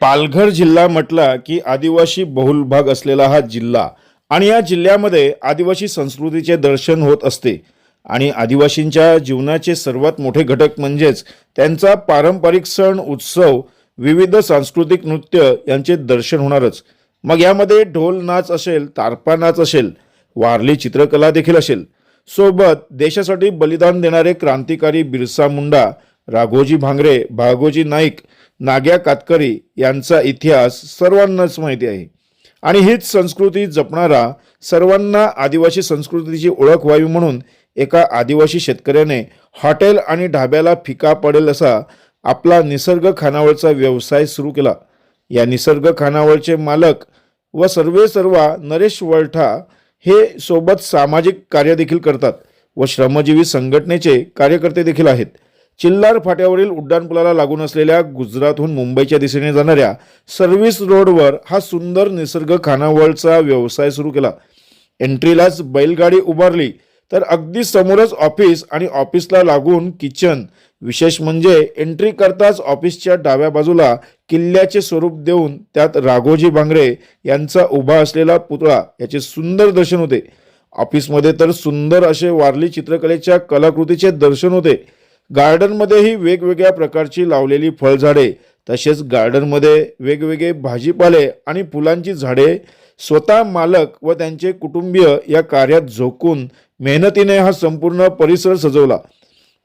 पालघर जिल्हा म्हटला की आदिवासी बहुल भाग असलेला हा जिल्हा आणि या जिल्ह्यामध्ये आदिवासी संस्कृतीचे दर्शन होत असते. आणि आदिवासींच्या जीवनाचे सर्वात मोठे घटक म्हणजेच त्यांचा पारंपरिक सण उत्सव विविध सांस्कृतिक नृत्य यांचे दर्शन होणारच. मग यामध्ये ढोल नाच असेल तारपा नाच असेल वारली चित्रकला देखील असेल. सोबत देशासाठी बलिदान देणारे क्रांतिकारी बिरसा मुंडा राघोजी भांगरे भागोजी नाईक नाग्या कातकरी यांचा इतिहास सर्वांनाच माहिती आहे. आणि हीच संस्कृती जपणारा सर्वांना आदिवासी संस्कृतीची ओळख व्हावी म्हणून एका आदिवासी शेतकऱ्याने हॉटेल आणि ढाब्याला फिका पडेल असा आपला निसर्ग खानावळचा व्यवसाय सुरू केला. या निसर्ग खानावळचे मालक व सर्वे सर्वा नरेश वळठा हे सोबत सामाजिक कार्य देखील करतात व श्रमजीवी संघटनेचे कार्यकर्ते देखील आहेत. चिल्लार फाट्यावरील उड्डाणपुलाला लागून असलेल्या गुजरातहून मुंबईच्या दिशेने जाणाऱ्या सर्व्हिस रोडवर हा सुंदर निसर्ग खानावळचा व्यवसाय सुरू केला. एंट्रीलाच बैलगाडी उभारली तर अगदी समोरच ऑफिस आणि ऑफिसला लागून किचन. विशेष म्हणजे एंट्री करताच ऑफिसच्या डाव्या बाजूला किल्ल्याचे स्वरूप देऊन त्यात राघोजी बांगरे यांचा उभा असलेला पुतळा याचे सुंदर दर्शन होते. ऑफिसमध्ये तर सुंदर असे वारली चित्रकलेच्या कलाकृतीचे दर्शन होते. गार्डनमध्येही वेगवेगळ्या प्रकारची लावलेली फळझाडे तसेच गार्डनमध्ये वेगवेगळे भाजीपाले आणि फुलांची झाडे स्वतः मालक व त्यांचे कुटुंबीय या कार्यात झोकून मेहनतीने हा संपूर्ण परिसर सजवला.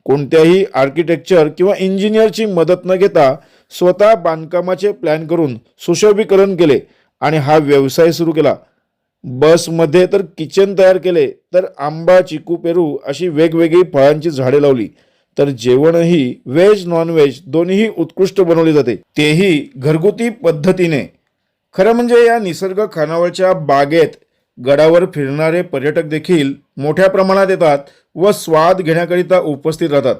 कोणत्याही आर्किटेक्चर किंवा इंजिनियरची मदत न घेता स्वतः बांधकामाचे प्लॅन करून सुशोभीकरण केले आणि हा व्यवसाय सुरू केला. बसमध्ये तर किचन तयार केले तर आंबा चिकू पेरू अशी वेगवेगळी फळांची झाडे लावली. तर जेवणही व्हेज नॉनव्हेज दोन्हीही उत्कृष्ट बनवले जाते. तेही घरगुती पद्धतीने. खरं म्हणजे या निसर्ग खानावळच्या बागेत गडावर फिरणारे पर्यटक देखील मोठ्या प्रमाणात येतात व स्वाद घेण्याकरिता उपस्थित राहतात.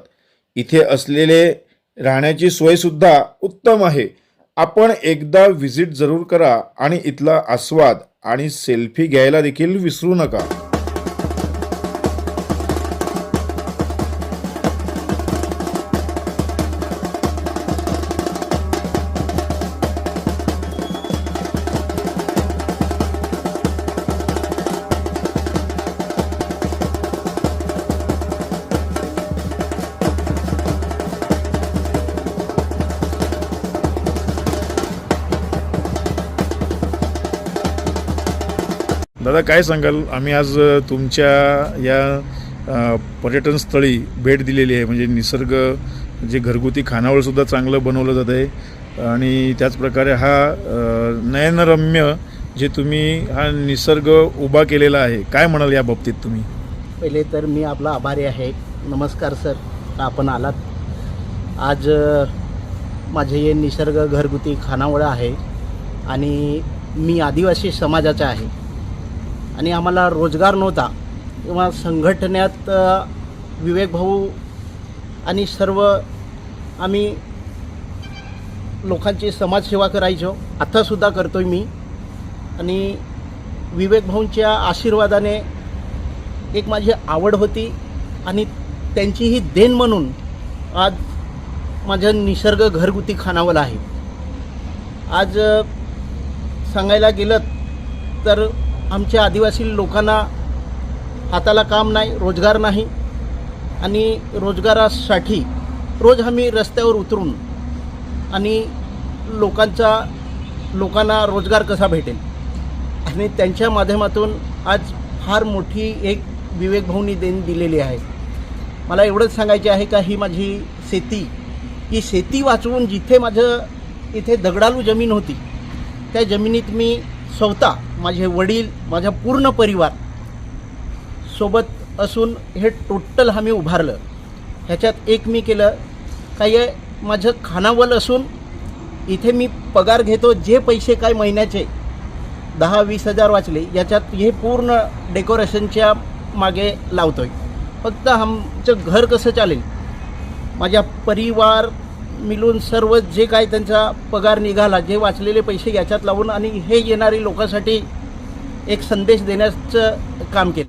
इथे असलेले राहण्याची सोयसुद्धा उत्तम आहे. आपण एकदा व्हिजिट जरूर करा आणि इथला आस्वाद आणि सेल्फी घ्यायला देखील विसरू नका. दादा काय सांगाल? आम्ही आज तुमच्या या पर्यटन स्थळी भेट दिलेली आहे. म्हणजे निसर्ग जे घरगुती खानावळसुद्धा चांगलं बनवलं जात आहे. आणि त्याचप्रकारे हा नयनरम्य जे तुम्ही हा निसर्ग उभा केलेला आहे काय म्हणाल या बाबतीत तुम्ही? पहिले तर मी आपला आभारी आहे. नमस्कार सर. आपण आलात. आज माझे हे निसर्ग घरगुती खानावळ आहे. आणि मी आदिवासी समाजाचा आहे. आणि आम्हाला रोजगार नव्हता. किंवा संघटनेत विवेक भाऊ आणि सर्व आम्ही लोकांची समाजसेवा करायचो. आतासुद्धा करतो आहे मी. आणि विवेक भाऊंच्या आशीर्वादाने एक माझी आवड होती आणि त्यांची ही देण म्हणून आज माझं निसर्ग घरगुती खानावलं आहे. आज सांगायला गेलं तर आमच्या आदिवासी लोकांना हाताला काम नाही रोजगार नाही. आणि रोजगारासाठी रोज आम्ही रस्त्यावर उतरून आणि लोकांचा लोकांना रोजगार कसा भेटेल? आणि त्यांच्या माध्यमातून आज फार मोठी एक विवेकभाऊनी देण दिलेली आहे. मला एवढंच सांगायचे आहे का ही माझी शेती ही शेती वाचवून जिथे माझं इथे दगडालू जमीन होती त्या जमिनीत मी स्वतः माझे वडील माझा पूर्ण परिवार सोबत असून हे टोटल आम्ही उभारलं. ह्याच्यात एक मी केलं काही माझं खानावल असून इथे मी पगार घेतो जे पैसे काय महिन्याचे दहा वीस हजार वाचले याच्यात हे पूर्ण डेकोरेशनच्या मागे लावतोय. फक्त आमचं घर कसं चालेल? माझ्या परिवार मिळून सर्व जे काय त्यांचा पगार निघाला जे वाचलेले पैसे याच्यात लावून आणि हे येणारी लोकांसाठी एक संदेश देण्याचं काम केलं.